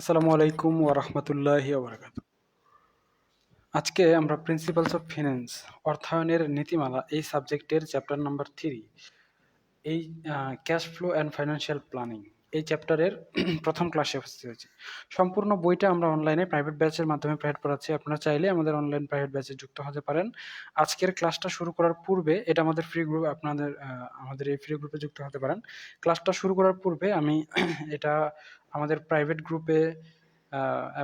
আসসালামু আলাইকুম ওরহমতুল্লাহি আজকে আমরা প্রিন্সিপালস অফ ফিন্যান্স অর্থায়নের নীতিমালা এই সাবজেক্টের চ্যাপ্টার নাম্বার থ্রি এই cash flow and financial planning এই চ্যাপ্টারের প্রথম ক্লাসে উপস্থিত হয়েছে। সম্পূর্ণ বইটা আমরা অনলাইনে প্রাইভেট ব্যাচের মাধ্যমে প্রাইভেট করাচ্ছি। আপনারা চাইলে আমাদের অনলাইন প্রাইভেট ব্যাচে যুক্ত হতে পারেন। আজকের ক্লাসটা শুরু করার পূর্বে, এটা আমাদের ফ্রি গ্রুপ আপনাদের আমাদের এই ফ্রি গ্রুপে যুক্ত হতে পারেন। ক্লাসটা শুরু করার পূর্বে আমি এটা আমাদের প্রাইভেট গ্রুপে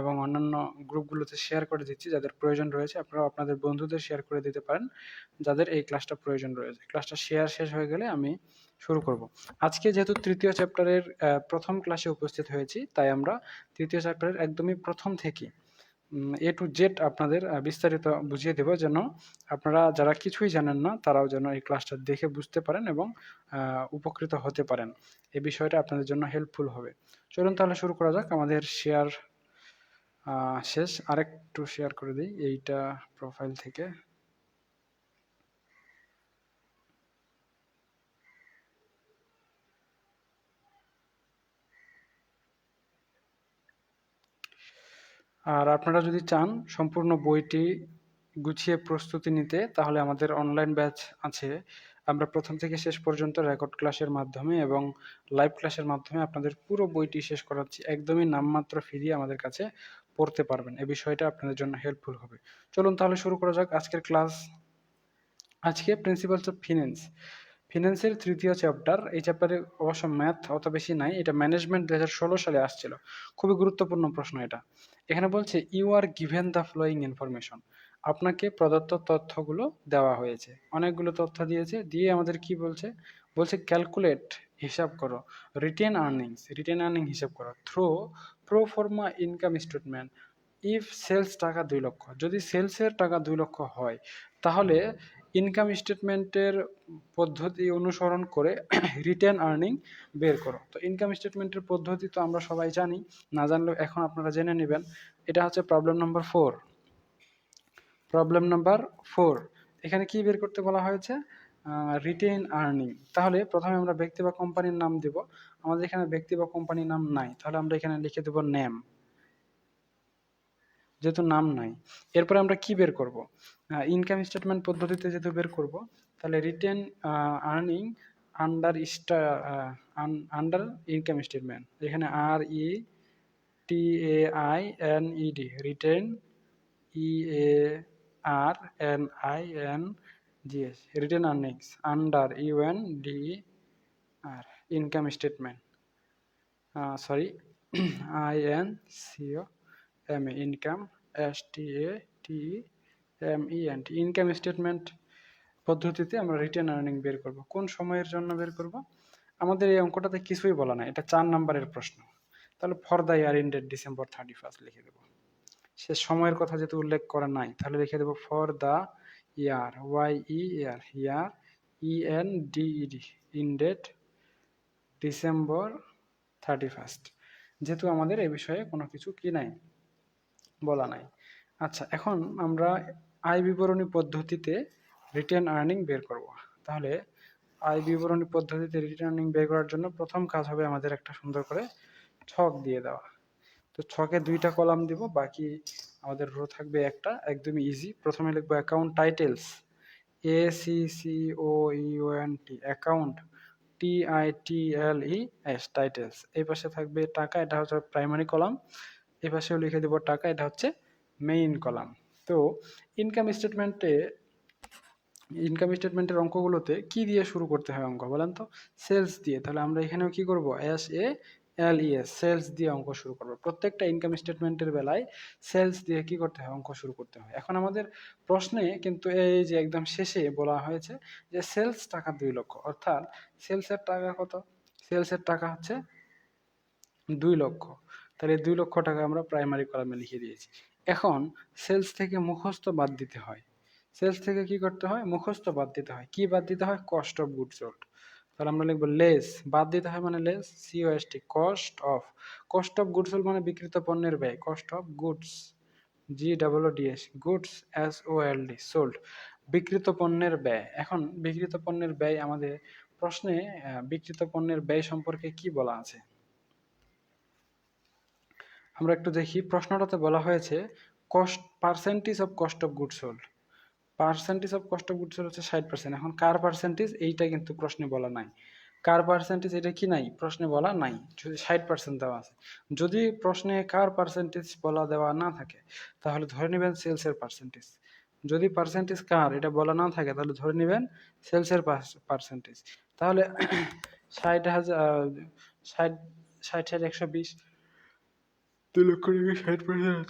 এবং অন্যান্য গ্রুপগুলোতে শেয়ার করে দিচ্ছি, যাদের প্রয়োজন রয়েছে। আপনারা আপনাদের বন্ধুদের শেয়ার করে দিতে পারেন, যাদের এই ক্লাসটা প্রয়োজন রয়েছে। ক্লাসটা শেয়ার শেষ হয়ে গেলে আমি শুরু করব। আজকে যেহেতু তৃতীয় চ্যাপ্টারের প্রথম ক্লাসে উপস্থিত হয়েছি, তাই আমরা তৃতীয় চ্যাপ্টারের একদমই প্রথম থেকে এ টু জেড আপনাদের বিস্তারিত বুঝিয়ে দেব যেন আপনারা যারা কিছুই জানেন না, তারাও যেন এই ক্লাসটা দেখে বুঝতে পারেন এবং উপকৃত হতে পারেন। এই বিষয়টা আপনাদের জন্য হেল্পফুল হবে। চলুন তাহলে শুরু করা যাক, আমাদের শেয়ার শেষ। আরেকটু শেয়ার করে দিই, এইটা প্রোফাইল থেকে। আর আপনারা যদি চান সম্পূর্ণ বইটি গুছিয়ে প্রস্তুতি নিতে, তাহলে আমাদের অনলাইন ব্যাচ আছে। আমরা প্রথম থেকে শেষ পর্যন্ত রেকর্ড ক্লাসের মাধ্যমে এবং লাইভ ক্লাসের মাধ্যমে আপনাদের পুরো বইটি শেষ করাচ্ছি। একদমই নামমাত্র ফিরিয়ে আমাদের কাছে পড়তে পারবেন। এই বিষয়টা আপনাদের জন্য হেল্পফুল হবে। চলুন তাহলে শুরু করা যাক। আজকের ক্লাস আজকে প্রিন্সিপালস অফ ফিন্যান্স ফিন্যান্সের তৃতীয় চ্যাপ্টার এই চ্যাপ্টারে অবশ্য ম্যাথ অত বেশি নাই, এটা ম্যানেজমেন্ট দু হাজার ষোলো সালে আসছিল। খুবই গুরুত্বপূর্ণ প্রশ্ন এটা। এখানে বলছে you are given the following information আপনাকে প্রদত্ত তথ্যগুলো দেওয়া হয়েছে। অনেকগুলো তথ্য দিয়েছে, দিয়ে আমাদের কি বলছে? বলছে ক্যালকুলেট হিসাব করো। রিটেন আর্নিংস রিটেন আর্নিং হিসাব করো। Through pro forma income statement if sales টাকা দুই লক্ষ। যদি সেলসের টাকা দুই লক্ষ হয়, তাহলে ইনকাম স্টেটমেন্টের পদ্ধতি অনুসরণ করে রিটেন আর্নিং বের করো। তো ইনকাম স্টেটমেন্টের পদ্ধতি তো আমরা সবাই জানি, না জানলেও এখন আপনারা জেনে নেবেন। এটা হচ্ছে problem number four problem number four এখানে কি বের করতে বলা হয়েছে? রিটেন আর্নিং তাহলে প্রথমে আমরা ব্যক্তি বা কোম্পানির নাম দেব। আমাদের এখানে ব্যক্তি বা কোম্পানির নাম নাই। তাহলে আমরা এখানে লিখে দেব নেম যেহেতু নাম নাই। এরপরে আমরা কি বের করব? ইনকাম স্টেটমেন্ট পদ্ধতিতে যেহেতু বের করব, তাহলে retained earning under star under income statement এখানে R E T A I N E D retained E A R N I N G S retained earnings under U N D R income statement sorry I N C O M A income S T A T M E N T income statement পদ্ধতিতে আমরা return earning বের করব। কোন সময়ের জন্য বের করব? আমাদের এই অঙ্কটাতে কিছুই বলা নাই। এটা চার নাম্বারের প্রশ্ন। তাহলে for the year ended December thirty first লিখে দেবো। সে সময়ের কথা যেহেতু উল্লেখ করা নাই, তাহলে লিখে দেবো for the year Y E year year E N D D ended December thirty first যেহেতু আমাদের এ বিষয়ে কোনো কিছু কি নাই, বলা নাই। আচ্ছা এখন আমরা আয় বিবরণী পদ্ধতিতে রিটার্ন আর্নিং বের করব। তাহলে আয় বিবরণী পদ্ধতিতে রিটার্ন আর্নিং বের করার জন্য প্রথম কাজ হবে আমাদের একটা সুন্দর করে ছক দিয়ে দেওয়া। তো ছকে দুইটা কলাম দিব, বাকি আমাদের রো থাকবে একটা, একদমই ইজি প্রথমে লিখব account titles A C C O U N T account T I T L E S titles এই পাশে থাকবে টাকা, এটা হচ্ছে প্রাইমারি কলাম। এই পাশেও লিখে দেবো টাকা, এটা হচ্ছে মেইন কলাম। তো ইনকাম স্টেটমেন্টে ইনকাম স্টেটমেন্টের অঙ্কগুলোতে কি দিয়ে শুরু করতে হয় অঙ্ক বলেন তো? সেলস দিয়ে। তাহলে আমরা এখানেও কি করব? S A L E S sales দিয়ে অঙ্ক শুরু করব। প্রত্যেকটা ইনকাম স্টেটমেন্টের বেলায় সেলস দিয়ে কি করতে হয়? অঙ্ক শুরু করতে হয়। এখন আমাদের প্রশ্নে কিন্তু এই যে একদম শেষে বলা হয়েছে যে সেলস টাকা দুই লক্ষ, অর্থাৎ সেলসের টাকা কত? সেলসের টাকা হচ্ছে দুই লক্ষ। তাহলে দুই লক্ষ টাকা আমরা প্রাইমারি কলামে লিখে দিয়েছি। এখন সেলস থেকে মুখস্থ বাদ দিতে হয়। সেলস থেকে কি করতে হয়? মুখস্থ বাদ দিতে হয়। কি বাদ দিতে হয়? কস্ট অফ গুডস সোল্ড তাহলে আমরা লিখব লেস। বাদ দিতে হয় মানে less? C O S T cost of. Cost of goods মানে বিক্রিত পণ্যের ব্যয়। Cost of goods. G double D S goods S O L D sold. বিক্রিত পণ্যের ব্যয়। এখন বিক্রিত পণ্যের ব্যয় আমাদের প্রশ্নে আহ, বিক্রিত পণ্যের ব্যয় সম্পর্কে কি বলা আছে? আমরা একটু দেখি। প্রশ্নটাতে বলা হয়েছে cost percentage of cost of goods sold percentage of cost of goods sold হচ্ছে ষাট পার্সেন্ট এখন কার পার্সেন্টেজ এইটা কিন্তু প্রশ্নে বলা নাই। কার পার্সেন্টেজ এটা কি নাই? প্রশ্নে বলা নাই। যদি ষাট পার্সেন্ট দেওয়া আছে। যদি প্রশ্নে কার পার্সেন্টেজ বলা দেওয়া না থাকে, তাহলে ধরে নেবেন সেলসের পার্সেন্টেজ যদি পার্সেন্টেজ কার এটা বলা না থাকে, তাহলে ধরে নেবেন সেলসের পার্সেন্টেজ তাহলে ষাট হাজার ষাট ষাট ষাট একশো বিশ দুই লক্ষ টাকা ষাট পার্সেন্ট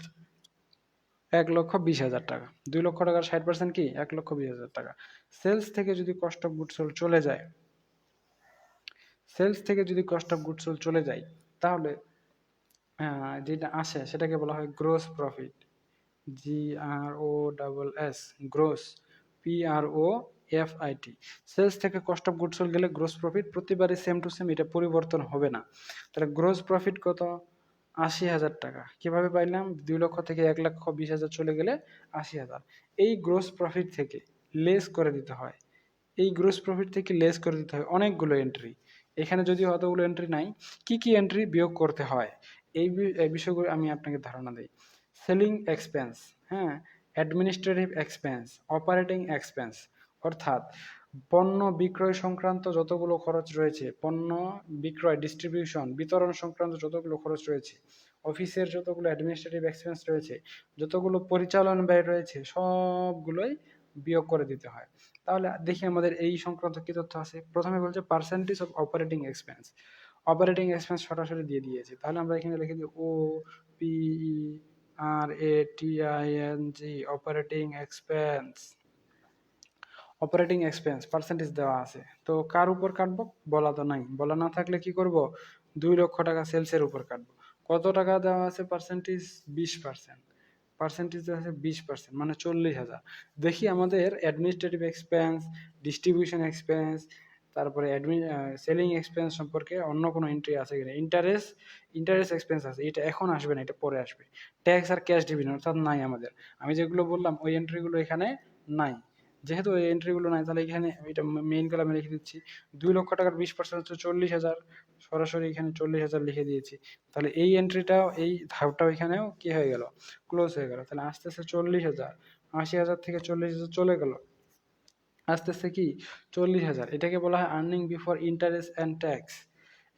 এক লক্ষ বিশ হাজার টাকা। দুই লক্ষ টাকার ষাট পার্সেন্ট কি? এক লক্ষ বিশ হাজার টাকা। সেলস থেকে যদি কস্ট অফ গুডস সোল্ড চলে যায় সেলস থেকে যদি কস্ট অফ গুডস সোল্ড চলে যায়, তাহলে যেটা আসে, সেটাকে বলা হয় gross profit G R O double S gross P R O F I T sales থেকে কস্ট অফ গুডস সোল্ড গেলে গ্রোস প্রফিট প্রতিবারই সেম টু সেম এটা পরিবর্তন হবে না। তাহলে গ্রোস প্রফিট কত? আশি হাজার টাকা। কীভাবে পাইলাম? দুই লক্ষ থেকে এক লক্ষ বিশ হাজার চলে গেলে আশি হাজার। এই গ্রোস প্রফিট থেকে লেস করে দিতে হয়। এই গ্রোস প্রফিট থেকে লেস করে দিতে হয় অনেকগুলো এন্ট্রি এখানে যদি অতগুলো এন্ট্রি নাই, কি কি এন্ট্রি বিয়োগ করতে হয়? এই বিষয়গুলো আমি আপনাকে ধারণা দিই। সেলিং এক্সপেন্স হ্যাঁ? অ্যাডমিনিস্ট্রেটিভ এক্সপেন্স অপারেটিং এক্সপেন্স অর্থাৎ পণ্য বিক্রয় সংক্রান্ত যতগুলো খরচ রয়েছে, পণ্য বিক্রয় ডিস্ট্রিবিউশন বিতরণ সংক্রান্ত যতগুলো খরচ রয়েছে, অফিসের যতগুলো অ্যাডমিনিস্ট্রেটিভ এক্সপেন্স রয়েছে, যতগুলো পরিচালন ব্যয় রয়েছে, সবগুলোই বিয়োগ করে দিতে হয়। তাহলে দেখি আমাদের এই সংক্রান্ত কি তথ্য আছে। প্রথমে বলছে percentage of operating expense operating expense সরাসরি দিয়ে দিয়েছে। তাহলে আমরা এখানে লিখে দিই O P R A T I N G operating expense operating expense percentage দেওয়া আছে। তো কার উপর কাটবো? বলা তো নাই। বলা না থাকলে কি করব? দুই লক্ষ টাকা সেলসের উপর কাটবো। কত টাকা দেওয়া আছে পার্সেন্টেজ বিশ পার্সেন্ট পার্সেন্টেজ আছে বিশ পার্সেন্ট মানে চল্লিশ হাজার। দেখি আমাদের অ্যাডমিনিস্ট্রেটিভ এক্সপেন্স ডিস্ট্রিবিউশন এক্সপেন্স তারপরে অ্যাডমিন সেলিং এক্সপেন্স সম্পর্কে অন্য কোনো এন্ট্রি আছে কিনা? ইন্টারেস্ট ইন্টারেস্ট এক্সপেন্স আছে। এটা এখন আসবে না, এটা পরে আসবে। ট্যাক্স আর ক্যাশ ডিভিডেন্ড অর্থাৎ নাই আমাদের। আমি যেগুলো বললাম, ওই এন্ট্রিগুলো এখানে নাই। যেহেতু এই এন্ট্রিগুলো নাই, তাহলে এখানে এটা মেইন কলামে লিখে দিচ্ছি, দুই লক্ষ টাকার বিশ পার্সেন্ট হচ্ছে চল্লিশ হাজার, সরাসরি এখানে চল্লিশ হাজার লিখে দিয়েছি। তাহলে এই এন্ট্রিটাও এই ধাপটাও এখানেও কি হয়ে গেল? ক্লোজ হয়ে গেল। তাহলে আস্তে আস্তে চল্লিশ হাজার, আশি হাজার থেকে চল্লিশ হাজার চলে গেল। আস্তে আস্তে কি? চল্লিশ হাজার। এটাকে বলা হয় earning before interest and tax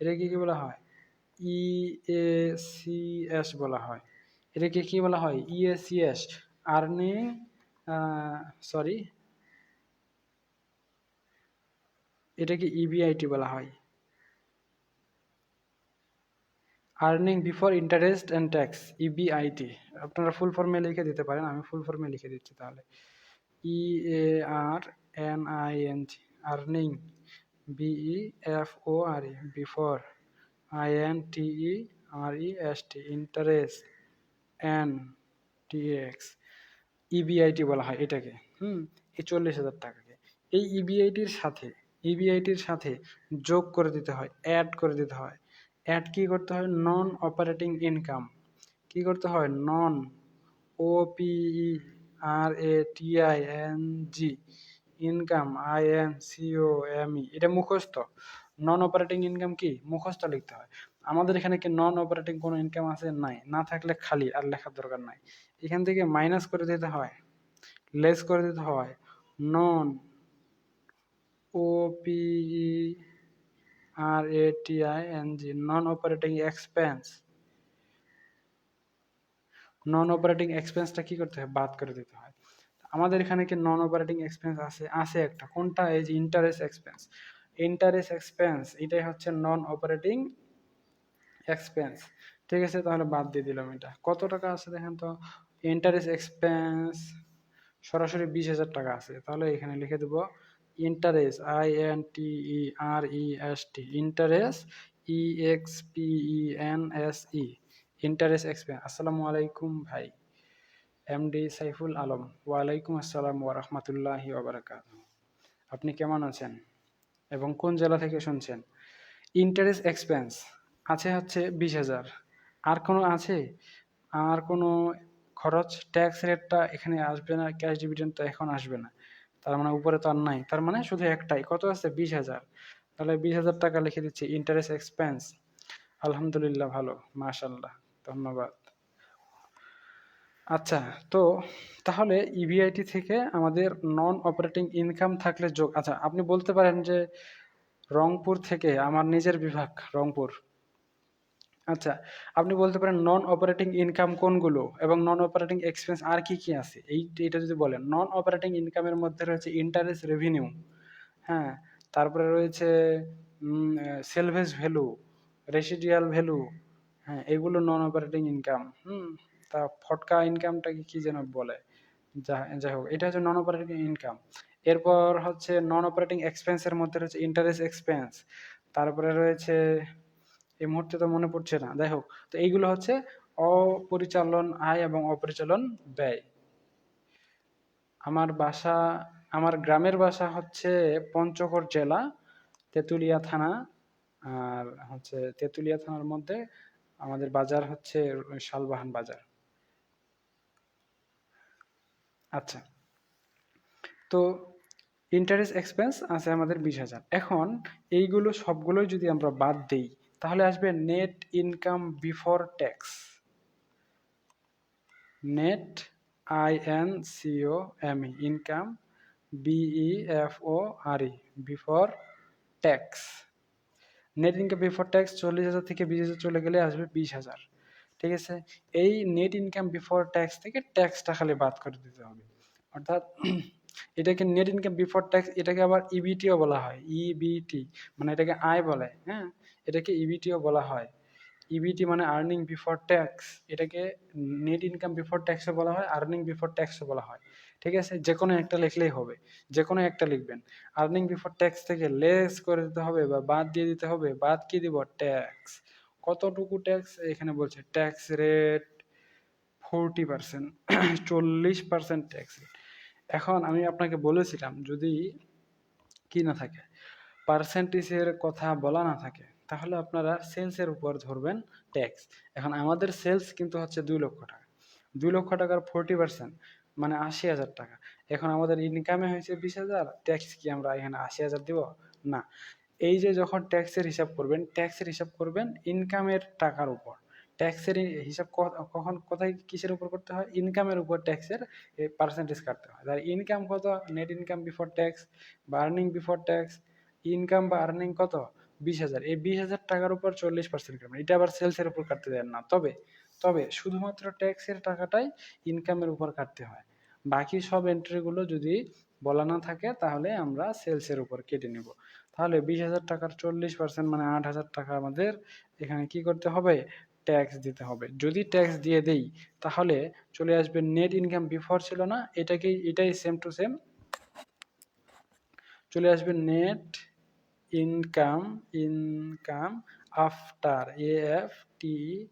এটাকে কি বলা হয়? ই এ সি এস বলা হয়। এটাকে কি বলা হয়? E A C S earning sorry এটাকে ইবিআইটি বলা হয়। Earning before interest and tax EBIT আপনারা ফুল ফর্মে লিখে দিতে পারেন, আমি ফুল ফর্মে লিখে দিচ্ছি তাহলে। E A R N I N G earning B E F O R E before I N T E R E S T interest N T X EBIT বলা হয় এটাকে। হুম, এই চল্লিশ হাজার টাকাকে। এই ইবিআইটির সাথে ইবিআইটির সাথে যোগ করে দিতে হয় অ্যাড করে দিতে হয়। অ্যাড কি করতে হয়? নন অপারেটিং ইনকাম কি করতে হয়? Non O P E R A T I N G income I N C O M E এটা মুখস্থ। নন অপারেটিং ইনকাম কি? মুখস্থ লিখতে হয়। আমাদের এখানে কি নন অপারেটিং কোনো ইনকাম আছে? নাই। না থাকলে খালি, আর লেখার দরকার নাই। এখান থেকে মাইনাস করে দিতে হয় লেস করে দিতে হয় non O P E R A N G non operating expense non operating এক্সপেন্সটা কি করতে হয়? বাদ করে দিতে হয়। আমাদের এখানে কি নন অপারেটিং এক্সপেন্স আছে? আছে একটা। কোনটা? এই যে ইন্টারেস্ট এক্সপেন্স ইন্টারেস্ট এক্সপেন্স এটাই হচ্ছে নন অপারেটিং এক্সপেন্স ঠিক আছে? তাহলে বাদ দিয়ে দিলাম এটা। কত টাকা আছে দেখেন তো? ইন্টারেস্ট এক্সপেন্স সরাসরি বিশ হাজার টাকা আছে। তাহলে এখানে লিখে দেবো interest I N T E R E S T interest E X P E N S E interest expense আসসালামু আলাইকুম ভাই এমডি সাইফুল আলম ওয়ালাইকুম আসসালাম ওরহমতুল্লাহি ওবরাকাত আপনি কেমন আছেন এবং কোন জেলা থেকে শুনছেন ইন্টারেস্ট এক্সপেন্স আছে হচ্ছে বিশ হাজার আর কোনো আছে আর কোনো খরচ ট্যাক্স রেটটা এখানে আসবে না ক্যাশ ডিভিডেন্ড তো এখন আসবে না তার মানে উপরে তো আর নাই। তার মানে শুধু একটাই। কত আছে? বিশ হাজার। তাহলে বিশ হাজার টাকা লিখে দিচ্ছি। ইন্টারেস্ট এক্সপেন্স আলহামদুলিল্লাহ ভালো। মাশাল্লাহ ধন্যবাদ। আচ্ছা তো তাহলে ইবিআইটি থেকে আমাদের নন অপারেটিং ইনকাম থাকলে যোগ আচ্ছা আপনি বলতে পারেন যে রংপুর থেকে আমার নিজের বিভাগ, রংপুর। আচ্ছা আপনি বলতে পারেন নন অপারেটিং ইনকাম কোনগুলো এবং নন অপারেটিং এক্সপেন্স আর কি কি আছে? এই, এটা যদি বলেন নন অপারেটিং ইনকামের মধ্যে রয়েছে ইন্টারেস্ট রেভিনিউ হ্যাঁ? তারপরে রয়েছে সেলভেজ ভ্যালু রেসিডিয়াল ভ্যালু হ্যাঁ এগুলো নন অপারেটিং ইনকাম হুম? তা ফটকা ইনকামটাকে কি যেন বলে, যা, যাই হোক, এটা হচ্ছে নন অপারেটিং ইনকাম এরপর হচ্ছে নন অপারেটিং এক্সপেন্সের মধ্যে রয়েছে ইন্টারেস্ট এক্সপেন্স তারপরে রয়েছে এই মুহূর্তে তো মনে পড়ছে না। যাই হোক, তো এইগুলো হচ্ছে অপরিচালন আয় এবং অপরিচালন ব্যয়। আমার বাসা, আমার গ্রামের বাসা হচ্ছে পঞ্চগড় জেলা, তেঁতুলিয়া থানা। আর হচ্ছে তেঁতুলিয়া থানার মধ্যে আমাদের বাজার হচ্ছে শালবাহান বাজার। আচ্ছা তো ইন্টারেস্ট এক্সপেন্স আছে আমাদের বিশ হাজার। এখন এইগুলো সবগুলোই যদি আমরা বাদ দেই তাহলে আসবে net income before tax net I N C O M E income B E F O R E before tax net income before tax চল্লিশ হাজার থেকে বিশ হাজার চলে গেলে আসবে বিশ হাজার। ঠিক আছে? এই নেট ইনকাম বিফোর ট্যাক্স থেকে ট্যাক্সটা খালি বাদ করে দিতে হবে। অর্থাৎ এটাকে নেট ইনকাম বিফোর ট্যাক্স এটাকে আবার ইবিটিও বলা হয়। ইবিটি মানে এটাকে আয় বলে হ্যাঁ? এটাকে ইবিটিও বলা হয়। ইবিটি মানে আর্নিং বিফোর ট্যাক্স এটাকে নেট ইনকাম বিফোর ট্যাক্সও বলা হয় আর্নিং বিফোর ট্যাক্সও বলা হয়। ঠিক আছে? যে কোনো একটা লিখলেই হবে। যে কোনো একটা লিখবেন। আর্নিং বিফোর ট্যাক্স থেকে লেস করে দিতে হবে বা বাদ দিয়ে দিতে হবে, বাদ কি দিব? ট্যাক্স কতটুকু ট্যাক্স এখানে বলছে ট্যাক্স রেট ফোরটি পার্সেন্ট চল্লিশ পার্সেন্ট ট্যাক্স রেট এখন আমি আপনাকে বলেছিলাম, যদি কি না থাকে পার্সেন্টেজের কথা বলা না থাকে তাহলে আপনারা সেলসের উপর ধরবেন ট্যাক্স এখন আমাদের সেলস কিন্তু হচ্ছে দুই লক্ষ টাকা। দুই লক্ষ টাকার ফোরটি পার্সেন্ট মানে আশি হাজার টাকা। এখন আমাদের ইনকামে হয়েছে বিশ হাজার ট্যাক্স কি আমরা এখানে আশি হাজার দিব? না। এই যে যখন ট্যাক্সের হিসাব করবেন ট্যাক্সের হিসাব করবেন ইনকামের টাকার উপর। ট্যাক্সের হিসাব কখন, কোথায় কিসের উপর করতে হয়? ইনকামের উপর ট্যাক্সের পার্সেন্টেজ কাটতে হয়। তার ইনকাম কত? নেট ইনকাম বিফোর ট্যাক্স বা আর্নিং বিফোর ট্যাক্স ইনকাম বা আর্নিং কত? বিশ হাজার। এই বিশ হাজার টাকার উপর চল্লিশ পার্সেন্ট কাটবেন এটা আবার সেলসের উপর কাটতে দেন না। তবে তবে শুধুমাত্র ট্যাক্সের টাকাটাই ইনকামের উপর কাটতে হয়। বাকি সব এন্ট্রিগুলো যদি বলা না থাকে, তাহলে আমরা সেলসের উপর কেটে নেব। তাহলে বিশ হাজার টাকার চল্লিশ পার্সেন্ট মানে আট হাজার টাকা আমাদের এখানে কি করতে হবে? ট্যাক্স দিতে হবে। যদি ট্যাক্স দিয়ে দেই, তাহলে চলে আসবে নেট ইনকাম বিফোর ছিল না, এটাকেই, এটাই সেম টু সেম চলে আসবে net income income, after, A F T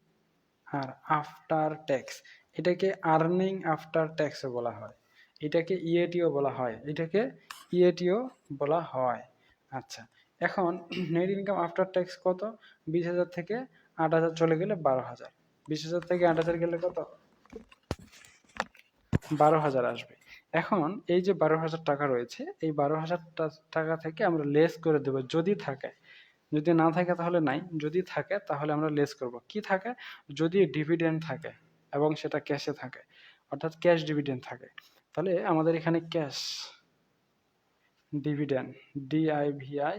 R, after tax. এটাকে আর্নিং আফটার ট্যাক্সও বলা হয়। এটাকে ইএটিও বলা হয়। এটাকে ইএটিও বলা হয়। আচ্ছা এখন নেট ইনকাম আফটার ট্যাক্স কত? বিশ হাজার থেকে আট হাজার চলে গেলে বারো হাজার। বিশ হাজার থেকে আট হাজার গেলে কত? বারো হাজার আসবে। এখন এই যে বারো হাজার টাকা রয়েছে, এই বারো হাজার টাকা থেকে আমরা লেস করে দেবো যদি থাকে। যদি না থাকে তাহলে নাই, যদি থাকে তাহলে আমরা লেস করব। কি থাকে? যদি ডিভিডেন্ড থাকে এবং সেটা ক্যাশে থাকে, অর্থাৎ ক্যাশ ডিভিডেন্ড থাকে। তাহলে আমাদের এখানে cash dividend D I V I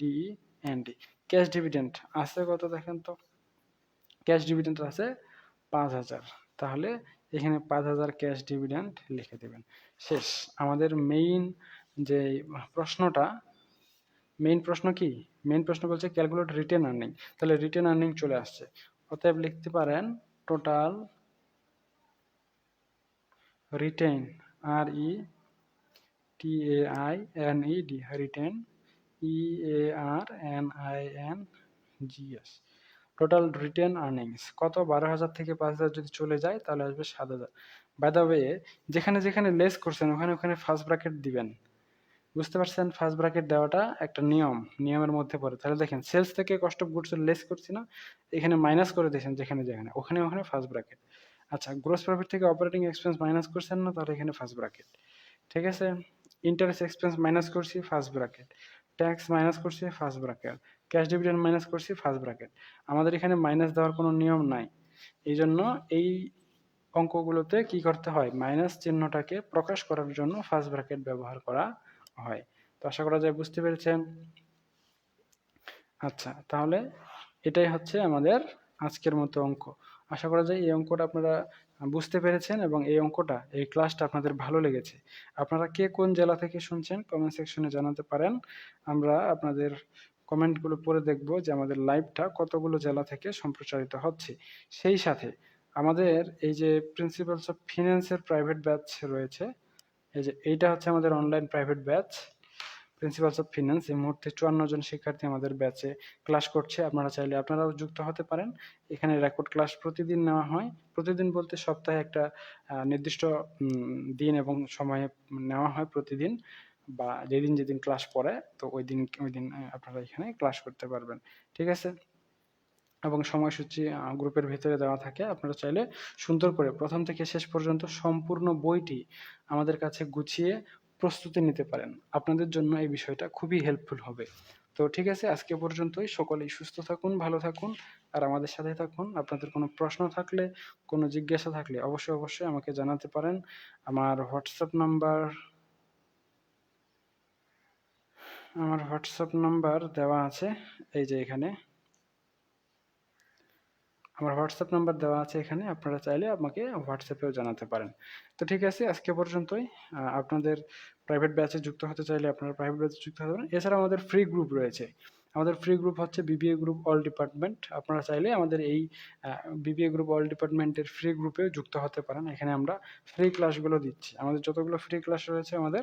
D N D cash dividend আছে কত দেখেন তো? ক্যাশ ডিভিডেন্ড আছে পাঁচ হাজার। তাহলে এখানে পাঁচ হাজার ক্যাশ ডিভিডেন্ড লিখে দেবেন। শেষ। আমাদের মেইন যে প্রশ্নটা মেইন প্রশ্ন কি? মেইন প্রশ্ন বলছে ক্যালকুলেট রিটেন আর্নিং তাহলে রিটেন আর্নিং চলে আসছে। অতএব লিখতে পারেন total retain R E T A I N E D retain E A R N I N G S total retain earnings কত? বারো হাজার থেকে পাঁচ হাজার যদি চলে যায়, তাহলে আসবে সাত হাজার। বাই দ্য ওয়ে যেখানে যেখানে লেস করছেন, ওখানে ওখানে ফার্স্ট ব্র্যাকেট দিবেন। বুঝতে পারছেন? ফার্স্ট ব্র্যাকেট দেওয়াটা একটা নিয়ম, নিয়মের মধ্যে পড়ে। তাহলে দেখেন সেলস থেকে কষ্ট অফ গুডস লেস করছি না, এখানে মাইনাস করে দিয়েছেন যেখানে যেখানে, ওখানে ওখানে ফার্স্ট ব্র্যাকেট আচ্ছা গ্রোস প্রফিট থেকে অপারেটিং এক্সপেন্স মাইনাস করছেন না, তাহলে এখানে ফার্স্ট ব্র্যাকেট ঠিক আছে? ইন্টারেস্ট এক্সপেন্স মাইনাস করছি ফার্স্ট ব্র্যাকেট ট্যাক্স মাইনাস করছি first bracket cash dividend minus করছি ফার্স্ট ব্র্যাকেট আমাদের এখানে মাইনাস দেওয়ার কোনো নিয়ম নাই। এই জন্য এই অঙ্কগুলোতে কি করতে হয়? মাইনাস চিহ্নটাকে প্রকাশ করার জন্য ফার্স্ট ব্র্যাকেট ব্যবহার করা হয়। তো আশা করা যায় বুঝতে পেরেছেন? আচ্ছা তাহলে এটাই হচ্ছে আমাদের আজকের মতো অঙ্ক। আশা করা যায় এই অঙ্কটা আপনারা বুঝতে পেরেছেন এবং এই অঙ্কটা, এই ক্লাসটা আপনাদের ভালো লেগেছে। আপনারা কে কোন জেলা থেকে শুনছেন কমেন্ট সেকশনে জানাতে পারেন। আমরা আপনাদের কমেন্টগুলো পড়ে দেখব যে আমাদের লাইভটা কতগুলো জেলা থেকে সম্প্রচারিত হচ্ছে। সেই সাথে আমাদের এই যে প্রিন্সিপালস অফ ফিনান্সের প্রাইভেট ব্যাচ রয়েছে, এই যে এইটা হচ্ছে আমাদের online private batch principles of finance এই মুহূর্তে চুয়ান্ন জন শিক্ষার্থী আমাদের ব্যাচে ক্লাস করছে। আপনারা চাইলে আপনারাও যুক্ত হতে পারেন। এখানে রেকর্ড ক্লাস প্রতিদিন নেওয়া হয়। প্রতিদিন বলতে সপ্তাহে একটা নির্দিষ্ট দিন এবং সময়ে নেওয়া হয় প্রতিদিন বা যেদিন যেদিন ক্লাস পড়ে, তো ওই দিন ওই দিন আপনারা এখানে ক্লাস করতে পারবেন। ঠিক আছে? এবং সময়সূচি গ্রুপের ভেতরে দেওয়া থাকে। আপনারা চাইলে সুন্দর করে প্রথম থেকে শেষ পর্যন্ত সম্পূর্ণ বইটি আমাদের কাছে গুছিয়ে প্রস্তুতি নিতে পারেন। আপনাদের জন্য এই বিষয়টা খুবই হেল্পফুল হবে। তো ঠিক আছে, আজকে পর্যন্তই। সকলেই সুস্থ থাকুন, ভালো থাকুন। আর আমাদের সাথে থাকুন। আপনাদের কোনো প্রশ্ন থাকলে, কোনো জিজ্ঞাসা থাকলে অবশ্যই অবশ্যই আমাকে জানাতে পারেন। আমার হোয়াটসঅ্যাপ নাম্বার, আমার হোয়াটসঅ্যাপ নাম্বার দেওয়া আছে। এই যে এখানে। আমার হোয়াটসঅ্যাপ নাম্বার দেওয়া আছে এখানে। আপনারা চাইলে আমাকে হোয়াটসঅ্যাপেও জানাতে পারেন। তো ঠিক আছে, আজকে পর্যন্তই। আপনাদের প্রাইভেট ব্যাচে যুক্ত হতে চাইলে আপনারা প্রাইভেট ব্যাচে যুক্ত হতে পারেন। এছাড়া আমাদের ফ্রি গ্রুপ রয়েছে। আমাদের ফ্রি গ্রুপ হচ্ছে বিবিএ গ্রুপ অল ডিপার্টমেন্ট আপনারা চাইলে আমাদের এই বিবিএ গ্রুপ অল ডিপার্টমেন্টের ফ্রি গ্রুপেও যুক্ত হতে পারেন। এখানে আমরা ফ্রি ক্লাসগুলো দিচ্ছি। আমাদের যতগুলো ফ্রি ক্লাস রয়েছে আমাদের,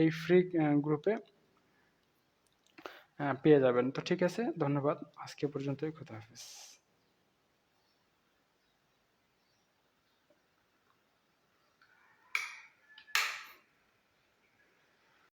এই ফ্রি গ্রুপে পেয়ে যাবেন। তো ঠিক আছে, ধন্যবাদ। আজকে পর্যন্তই, খুদা হাফিজ।